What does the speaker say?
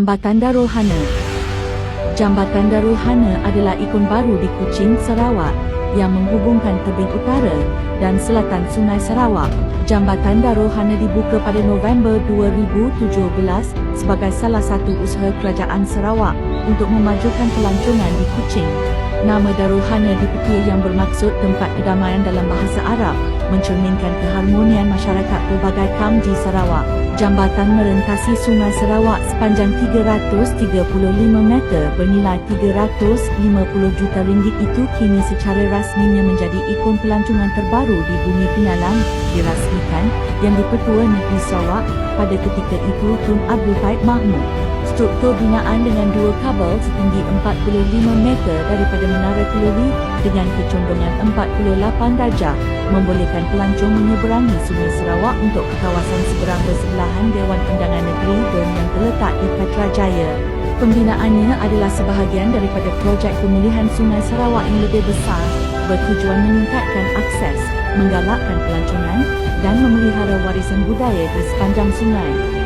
Jambatan Darul Hana Jambatan Darul Hana adalah ikon baru di Kuching, Sarawak yang menghubungkan tebing utara dan selatan Sungai Sarawak. Jambatan Darul Hana dibuka pada November 2017 sebagai salah satu usaha kerajaan Sarawak untuk memajukan pelancongan di Kuching. Nama Darul Hana dipetua yang bermaksud tempat kedamaian dalam bahasa Arab mencerminkan keharmonian masyarakat pelbagai kaum di Sarawak. Jambatan merentasi Sungai Sarawak sepanjang 335 meter bernilai 350 juta ringgit itu kini secara rasminya menjadi ikon pelancongan terbaru di bumi Pinalang dirasmikan yang dipertua Negeri Sarawak pada ketika itu Tun Abdul Faid Mahmud. Struktur binaan dengan dua kabel setinggi 45 meter daripada Menara Keluri dengan kecondongan 48 darjah membolehkan pelancong menyeberangi Sungai Sarawak untuk ke kawasan seberang bersebelahan Dewan Undangan Negeri dan yang terletak di Petrajaya. Pembinaannya adalah sebahagian daripada projek pemulihan Sungai Sarawak yang lebih besar bertujuan meningkatkan akses, menggalakkan pelancongan dan memelihara warisan budaya di sepanjang sungai.